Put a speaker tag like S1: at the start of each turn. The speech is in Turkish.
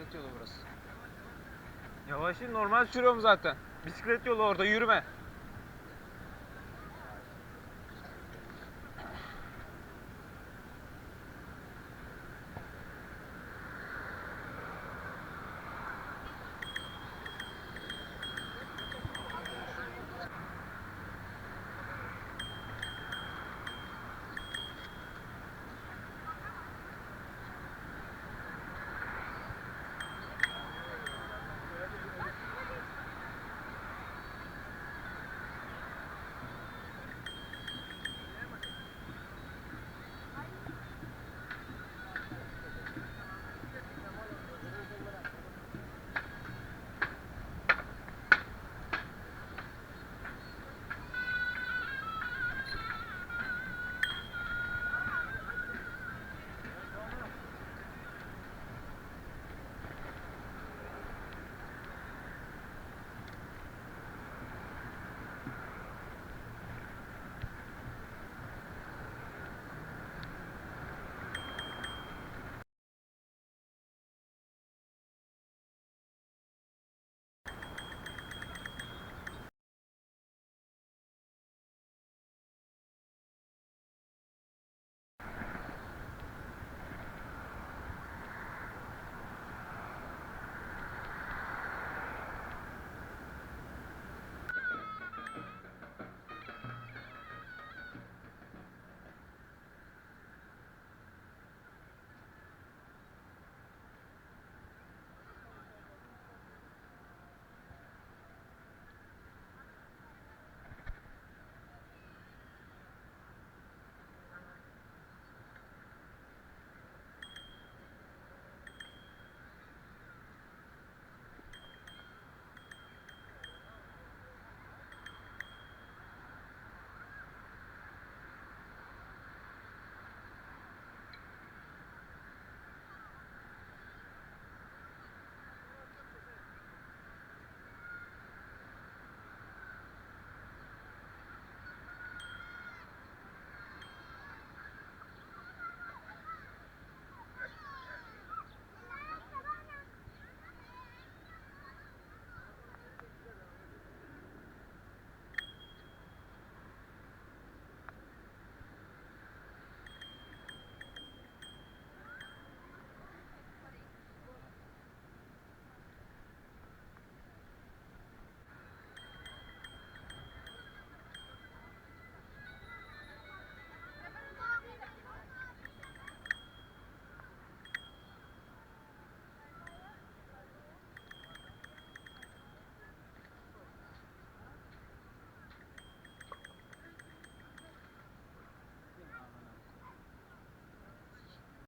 S1: Bisiklet yolu burası.
S2: Yavaş in normal sürüyorum zaten. Bisiklet yolu orada yürüme.